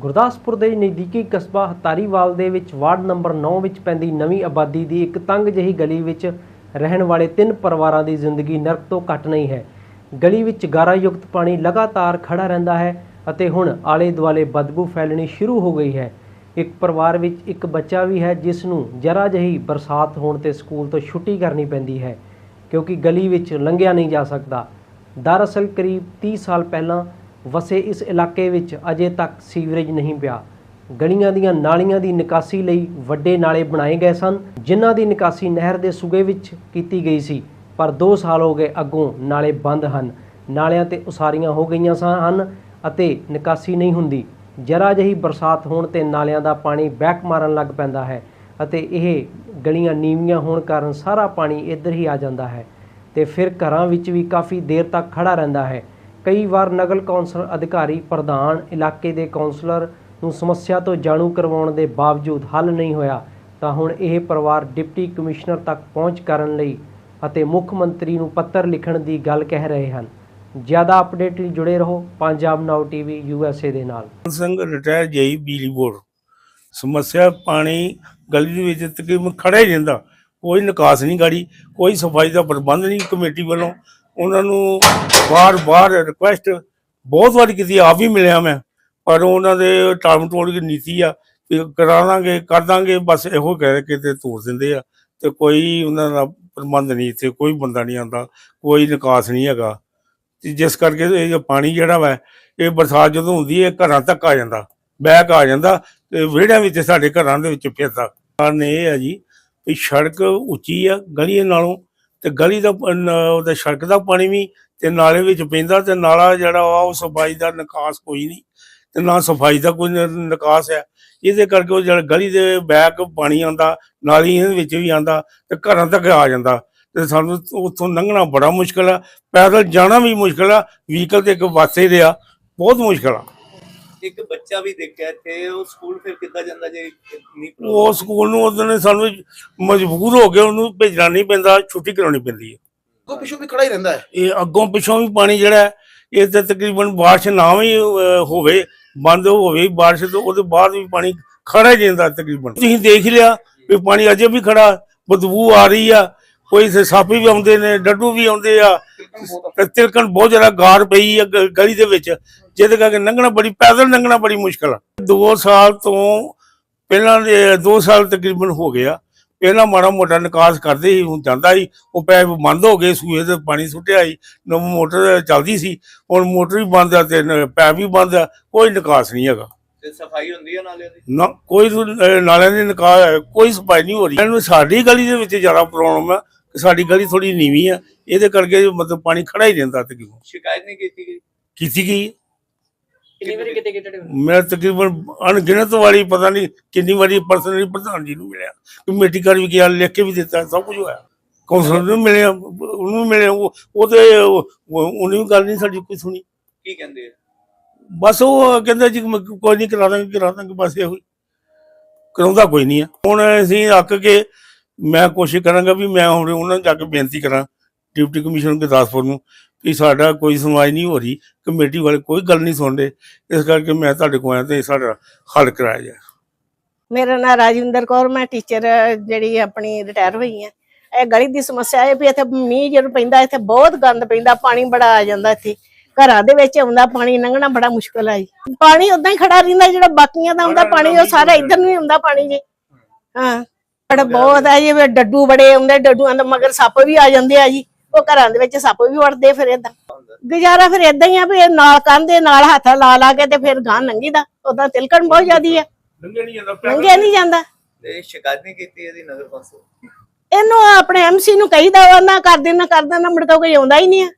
ਗੁਰਦਾਸਪੁਰ ਦੇ ਨਜ਼ਦੀਕੀ ਕਸਬਾ ਹਤਾਰੀਵਾਲ ਦੇ ਵਿੱਚ ਵਾਰਡ ਨੰਬਰ 9 ਵਿੱਚ ਪੈਂਦੀ ਨਵੀਂ ਆਬਾਦੀ ਦੀ ਇੱਕ ਤੰਗ ਜਿਹੀ ਗਲੀ ਵਿੱਚ ਰਹਿਣ ਵਾਲੇ ਤਿੰਨ ਪਰਿਵਾਰਾਂ ਦੀ ਜ਼ਿੰਦਗੀ ਨਰਕ ਤੋਂ ਘੱਟ ਨਹੀਂ ਹੈ। ਗਲੀ ਵਿੱਚ ਗਾਰਾਯੁਕਤ ਪਾਣੀ ਲਗਾਤਾਰ ਖੜਾ ਰਹਿੰਦਾ ਹੈ ਅਤੇ ਹੁਣ ਆਲੇ ਦੁਆਲੇ ਬਦਬੂ ਫੈਲਣੀ ਸ਼ੁਰੂ ਹੋ ਗਈ ਹੈ। ਇੱਕ ਪਰਿਵਾਰ ਵਿੱਚ ਇੱਕ ਬੱਚਾ ਵੀ ਹੈ, ਜਿਸ ਨੂੰ ਜਰਾ ਜਿਹੀ ਬਰਸਾਤ ਹੋਣ ਤੇ ਸਕੂਲ ਤੋਂ ਛੁੱਟੀ ਕਰਨੀ ਪੈਂਦੀ ਹੈ, ਕਿਉਂਕਿ ਗਲੀ ਵਿੱਚ ਲੰਘਿਆ ਨਹੀਂ ਜਾ ਸਕਦਾ। ਦਰਅਸਲ ਕਰੀਬ 30 ਸਾਲ ਪਹਿਲਾਂ ਵਸੇ ਇਸ ਇਲਾਕੇ ਵਿੱਚ ਅਜੇ ਤੱਕ ਸੀਵਰੇਜ ਨਹੀਂ ਪਿਆ। ਗਲੀਆਂ ਦੀਆਂ ਨਾਲੀਆਂ ਦੀ ਨਿਕਾਸੀ ਲਈ ਵੱਡੇ ਨਾਲੇ ਬਣਾਏ ਗਏ ਸਨ, ਜਿਨ੍ਹਾਂ ਦੀ ਨਿਕਾਸੀ ਨਹਿਰ ਦੇ ਸੂਗੇ ਵਿੱਚ ਕੀਤੀ ਗਈ ਸੀ। ਪਰ 2 ਸਾਲ ਹੋ ਗਏ ਅੱਗੋਂ ਨਾਲੇ ਬੰਦ ਹਨ। ਨਾਲਿਆਂ ਤੇ ਉਸਾਰੀਆਂ ਹੋ ਗਈਆਂ ਸਨ ਹਨ ਅਤੇ ਨਿਕਾਸੀ ਨਹੀਂ ਹੁੰਦੀ। ਜਰਾ ਜਿਹੀ ਬਰਸਾਤ ਹੋਣ ਤੇ ਨਾਲਿਆਂ ਦਾ ਪਾਣੀ ਬੈਕ ਮਾਰਨ ਲੱਗ ਪੈਂਦਾ ਹੈ ਅਤੇ ਇਹ ਗਲੀਆਂ ਨੀਵੀਆਂ ਹੋਣ ਕਾਰਨ ਸਾਰਾ ਪਾਣੀ ਇੱਧਰ ਹੀ ਆ ਜਾਂਦਾ ਹੈ ਤੇ ਫਿਰ ਘਰਾਂ ਵਿੱਚ ਵੀ ਕਾਫੀ ਦੇਰ ਤੱਕ ਖੜਾ ਰਹਿੰਦਾ ਹੈ। ਕਈ ਵਾਰ ਨਗਰ ਕੌਂਸਲ ਅਧਿਕਾਰੀ, ਪ੍ਰਧਾਨ, ਇਲਾਕੇ ਦੇ ਕੌਂਸਲਰ ਨੂੰ ਸਮੱਸਿਆ ਤੋਂ ਜਾਣੂ ਕਰਵਾਉਣ ਦੇ ਬਾਵਜੂਦ ਹੱਲ ਨਹੀਂ ਹੋਇਆ, ਤਾਂ ਹੁਣ ਇਹ ਪਰਿਵਾਰ ਡਿਪਟੀ ਕਮਿਸ਼ਨਰ ਤੱਕ ਪਹੁੰਚ ਕਰਨ ਲਈ ਅਤੇ ਮੁੱਖ ਮੰਤਰੀ ਨੂੰ ਪੱਤਰ ਲਿਖਣ ਦੀ ਗੱਲ ਕਹਿ ਰਹੇ ਹਨ। ਜ਼ਿਆਦਾ ਅਪਡੇਟ ਲਈ ਜੁੜੇ ਰਹੋ ਪੰਜਾਬ ਨਾਓ ਟੀਵੀ ਏ ਦੇ ਨਾਲ। ਸਿੰਘ ਰਿਟਾਇਰ ਜਈ ਬਿਜਲੀ ਬੋਰਡ। ਸਮੱਸਿਆ ਪਾਣੀ ਗਲੀ ਦੇ ਵਿੱਚ ਤਕਰੀਬਨ ਖੜਾ ਹੀ ਰਹਿੰਦਾ। ਕੋਈ ਨਿਕਾਸ ਨਹੀਂ ਗਾੜੀ, ਕੋਈ ਸਫ਼ਾਈ ਦਾ ਪ੍ਰਬੰਧ ਨਹੀਂ ਕਮੇਟੀ ਵੱਲੋਂ। ਉਹਨਾਂ ਨੂੰ ਬਾਰ-ਬਾਰ ਰਿਕੁਐਸਟ ਬਹੁਤ ਵਾਰੀ ਕੀਤੀ, ਆਪ ਵੀ ਮਿਲਿਆ ਮੈਂ, ਪਰ ਉਹਨਾਂ ਦੇ ਟਾਲਮ ਟੋਲ ਦੀ ਨੀਤੀ ਆ ਕਿ ਕਰਾ ਦਾਂਗੇ ਕਰ ਦਾਂਗੇ, ਬਸ ਇਹੋ ਕਹਿ ਕੇ ਤੇ ਤੋੜ ਦਿੰਦੇ ਆ ਤੇ ਕੋਈ ਉਹਨਾਂ ਦਾ ਪ੍ਰਬੰਧ ਨਹੀਂ ਇੱਥੇ, ਕੋਈ ਬੰਦਾ ਨਹੀਂ ਆਉਂਦਾ, ਕੋਈ ਨਿਕਾਸ ਨਹੀਂ ਹੈਗਾ। ਤੇ ਜਿਸ ਕਰਕੇ ਇਹ ਪਾਣੀ ਜਿਹੜਾ ਵਾ, ਇਹ ਬਰਸਾਤ ਜਦੋਂ ਹੁੰਦੀ ਹੈ, ਘਰਾਂ ਤੱਕ ਆ ਜਾਂਦਾ, ਬੈਕ ਆ ਜਾਂਦਾ ਤੇ ਵਿਹੜਿਆਂ ਵਿੱਚ ਸਾਡੇ ਘਰਾਂ ਦੇ ਵਿੱਚ ਫਿਰਦਾ। ਕਾਰਨ ਇਹ ਹੈ ਜੀ ਵੀ ਸੜਕ ਉੱਚੀ ਆ, ਗਲੀਆਂ ਨਾਲੋਂ ਤੇ ਗਲੀ ਦਾ ਉਹਦਾ ਸੜਕ ਦਾ ਪਾਣੀ ਵੀ ਤੇ ਨਾਲੇ ਵਿੱਚ ਪੈਂਦਾ ਤੇ ਨਾਲਾ ਜਿਹੜਾ ਵਾ ਉਹ ਸਫ਼ਾਈ ਦਾ ਨਿਕਾਸ ਕੋਈ ਨਹੀਂ ਤੇ ਨਾ ਸਫ਼ਾਈ ਦਾ ਕੋਈ ਨਿਕਾਸ ਹੈ। ਇਹਦੇ ਕਰਕੇ ਉਹ ਜਿਹੜਾ ਗਲੀ ਦੇ ਬੈਕ ਪਾਣੀ ਆਉਂਦਾ, ਨਾਲੀ ਇਹਦੇ ਵਿੱਚ ਵੀ ਆਉਂਦਾ ਤੇ ਘਰਾਂ ਤੱਕ ਆ ਜਾਂਦਾ ਤੇ ਸਾਨੂੰ ਉੱਥੋਂ ਲੰਘਣਾ ਬੜਾ ਮੁਸ਼ਕਲ ਆ, ਪੈਦਲ ਜਾਣਾ ਵੀ ਮੁਸ਼ਕਲ ਆ, ਵਹੀਕਲ ਤੇ ਇੱਕ ਵਾਸੇ ਰਿਹਾ, ਬਹੁਤ ਮੁਸ਼ਕਲ ਆ। ਇੱਕ ਬੱਚਾ ਵੀ ਦੇਖਿਆ ਇੱਥੇ ਉਹ ਸਕੂਲ ਫਿਰ ਕਿੱਦਾਂ ਜਾਂਦਾ ਜੇ ਨਹੀਂ ਉਹ ਸਕੂਲ ਨੂੰ ਉਹਨੇ ਸਾਨੂੰ ਮਜਬੂਰ ਹੋ ਕੇ ਉਹਨੂੰ ਭੇਜਣਾ ਨਹੀਂ ਪੈਂਦਾ ਛੁੱਟੀ ਕਰਾਉਣੀ ਪੈਂਦੀ ਹੈ। ਅੱਗੋਂ ਪਿੱਛੋਂ ਵੀ ਖੜਾ ਹੀ ਰਹਿੰਦਾ ਹੈ। ਇਹ ਅੱਗੋਂ ਪਿੱਛੋਂ ਵੀ ਪਾਣੀ ਜਿਹੜਾ ਹੈ, ਇਹ ਤੇ ਤਕਰੀਬਨ ਬਾਰਿਸ਼ ਨਾ ਵੀ ਹੋਵੇ ਬੰਦ ਹੋਵੇ ਬਾਰਿਸ਼ ਤੋਂ ਉਹਦੇ ਬਾਅਦ ਵੀ ਪਾਣੀ ਖੜਾ ਹੀ ਜਾਂਦਾ ਤਕਰੀਬਨ। ਤੁਸੀਂ ਦੇਖ ਲਿਆ ਵੀ ਪਾਣੀ ਅਜੇ ਵੀ ਖੜਾ ਬਦਬੂ ਆ ਰਹੀ ਆ ਕੋਈ ਸੱਪ ਵੀ ਆਉਂਦੇ ਨੇ ਡੱਡੂ ਵੀ ਆਉਂਦੇ ਆ ਤੇ ਤਿਲਕਣ ਬਹੁਤ ਜ਼ਿਆਦਾ ਗਾਰ ਪਈ ਆ ਗਲੀ ਦੇ ਵਿੱਚ। ਜਿਹਦੇ ਕਰਕੇ ਲੰਘਣਾ ਬੜੀ ਪੈਦਲ ਲੰਘਣਾ ਬੜੀ ਮੁਸ਼ਕਲ ਆ। 2 ਸਾਲ ਤੋਂ ਪਹਿਲਾਂ ਦੇ 2 ਸਾਲ ਤਕਰੀਬਨ ਹੋ ਗਿਆ। ਪਹਿਲਾਂ ਮਾੜਾ ਮੋਟਾ ਨਿਕਾਸ ਕਰਦੇ ਸੀ ਹੁਣ ਜਾਂਦਾ ਸੀ। ਉਹ ਪੈਪ ਬੰਦ ਹੋ ਗਏ ਸੂਏ ਤੇ ਪਾਣੀ ਸੁੱਟਿਆ ਸੀ। ਨਵ ਮੋਟਰ ਚੱਲਦੀ ਸੀ। ਹੁਣ ਮੋਟਰ ਵੀ ਬੰਦ ਆ ਤੇ ਪੈਪ ਵੀ ਬੰਦ ਆ। ਕੋਈ ਨਿਕਾਸ ਨਹੀਂ ਹੈਗਾ। ਤੇ ਸਫ਼ਾਈ ਹੁੰਦੀ ਹੈ ਨਾਲਿਆਂ ਦੀ? ਨਾ ਕੋਈ ਨਾਲਿਆਂ ਦੀ ਨਿਕਾਸ ਕੋਈ ਸਫ਼ਾਈ ਨਹੀਂ ਹੋ ਰਹੀ। ਇਹਨੂੰ ਸਾਡੀ ਗਲੀ ਦੇ ਵਿੱਚ ਜ਼ਿਆਦਾ ਪ੍ਰੋਬਲਮ ਆ। ਕਿ ਸਾਡੀ ਗਲੀ ਥੋੜੀ ਨੀਵੀਂ ਆ। ਇਹਦੇ ਕਰਕੇ ਮਤਲਬ ਪਾਣੀ ਖੜਾ ਹੀ ਰਹਿੰਦਾ ਤਕਰੀਬਨ। ਸ਼ਿਕਾਇਤ ਨਹੀਂ ਕੀਤੀ ਗਈ? ਕੀਤੀ ਗਈ। ਕਿੰਨੀ ਵਾਰੀ ਕਿਤੇ ਕਿਤੇ ਮੈਂ ਤਕਰੀਬਨ ਅਣਗਿਣਤ ਵਾਲੀ ਪਤਾ ਨਹੀਂ ਕਿੰਨੀ ਵਾਰੀ ਪਰਸਨਲੀ ਪ੍ਰਧਾਨ ਜੀ ਨੂੰ ਮਿਲਿਆ। ਕਮੇਟੀ ਕਰ ਵੀ ਗਿਆ ਲਿਖ ਕੇ ਵੀ ਦਿੱਤਾ ਸਭ ਕੁਝ ਹੋਇਆ। ਕੌਂਸਲਰ ਨੂੰ ਮਿਲਿਆ ਉਹਨੂੰ ਮਿਲਿਆ ਉਹ ਤੇ ਉਹ- ਉਹਨੇ ਵੀ ਗੱਲ ਨਹੀਂ ਸਾਡੀ ਕੋਈ ਸੁਣੀ। ਕੀ ਕਹਿੰਦੇ ਆ? ਬਸ ਉਹ ਕਹਿੰਦਾ ਜੀ ਕੋਈ ਨਹੀਂ ਕਰਾ ਦਾਂਗੇ ਕਰਾ ਦਾਂਗੇ ਬਸ ਇਹੋ ਕਰਾਉਂਦਾ ਕੋਈ ਨਹੀਂ ਆ। ਹੁਣ ਅਸੀਂ ਅੱਕ ਕੇ ਮੈਂ ਕੋਸ਼ਿਸ਼ ਕਰਾਂਗਾ ਵੀ ਮੈਂ ਹੁਣ ਉਹਨਾਂ ਨੂੰ ਜਾ ਕੇ ਬੇਨਤੀ ਕਰਾਂ ਡਿਪਟੀ ਕਮਿਸ਼ਨਰ ਗੁਰਦਾਸਪੁਰ ਨੂੰ ਕਿ ਸਾਡਾ ਕੋਈ ਸੁਣਵਾਈ ਨਹੀਂ ਹੋ ਰਹੀ ਕਮੇਟੀ ਵਾਲੇ ਕੋਈ ਗੱਲ ਨਹੀਂ ਸੁਣਦੇ। ਇਸ ਕਰਕੇ ਮੈਂ ਤੁਹਾਡੇ ਕੋਲ ਆਇਆ ਤੇ ਸਾਡਾ ਹੱਲ ਕਰਾਇਆ ਜਾਏ। ਮੇਰਾ ਨਾਮ ਰਾਜਿੰਦਰ ਕੌਰ ਮੈਂ ਟੀਚਰ ਜਿਹੜੀ ਆਪਣੀ ਰਿਟਾਇਰ ਹੋਈ ਆ। ਇਹ ਗਲੀ ਦੀ ਸਮੱਸਿਆ ਹੈ ਵੀ ਇੱਥੇ ਮੀਂਹ ਜਦੋਂ ਪੈਂਦਾ ਇੱਥੇ ਬਹੁਤ ਗੰਦ ਪੈਂਦਾ ਪਾਣੀ ਬੜਾ ਆ ਜਾਂਦਾ ਇੱਥੇ। ਘਰਾਂ ਦੇ ਵਿੱਚ ਆਉਂਦਾ ਪਾਣੀ ਲੰਘਣਾ ਬੜਾ ਮੁਸ਼ਕਲ ਆ ਜੀ। ਪਾਣੀ ਉਦਾਂ ਹੀ ਖੜਾ ਰਹਿੰਦਾ ਜਿਹੜਾ ਬਾਕੀਆਂ ਦਾ ਆਉਂਦਾ ਪਾਣੀ ਉਹ ਸਾਰਾ ਇੱਧਰ ਨੂੰ ਹੀ ਆਉਂਦਾ ਪਾਣੀ ਜੀ। ਹਾਂ ਬੜਾ ਬਹੁਤ ਆ ਜੀ ਵੀ ਡੱਡੂ ਬੜੇ ਆਉਂਦੇ ਡੱਡੂਆਂ ਦੇ ਮਗਰ ਸੱਪ ਵੀ ਆ ਜਾਂਦੇ ਆ ਜੀ। ਉਹ ਘਰਾਂ ਦੇ ਵਿੱਚ ਸੱਪ ਵੀ ਵੜਦੇ ਫਿਰ ਏਦਾਂ। ਗੁਜ਼ਾਰਾ ਫਿਰ ਏਦਾਂ ਹੀ ਆ ਵੀ ਇਹ ਨਾਲ ਕੰਧੇ ਨਾਲ ਹੱਥ ਲਾ ਲਾ ਕੇ ਤੇ ਫਿਰ ਗਾਂ ਲੰਘੀਦਾ ਉਦਾਂ ਤਿਲਕਣ ਬਹੁਤ ਜ਼ਿਆਦੀ ਆ। ਲੰਘੇ ਨਹੀਂ ਜਾਂਦਾ ਲੰਘਿਆ ਨਹੀਂ ਜਾਂਦਾ। ਤੇ ਸ਼ਿਕਾਇਤ ਨਹੀਂ ਕੀਤੀ ਇਹਦੀ ਨਗਰ ਕੌਂਸਲ। ਇਹਨੂੰ ਆਪਣੇ ਐਮਸੀ ਨੂੰ ਕਹੀਦਾ ਵਾ ਨਾ ਕਰਦੇ ਨਾ ਕਰਦਾ ਨਾ ਮੁੜ ਕੇ ਕੋਈ ਆਉਂਦਾ ਹੀ ਨਹੀਂ ਆ।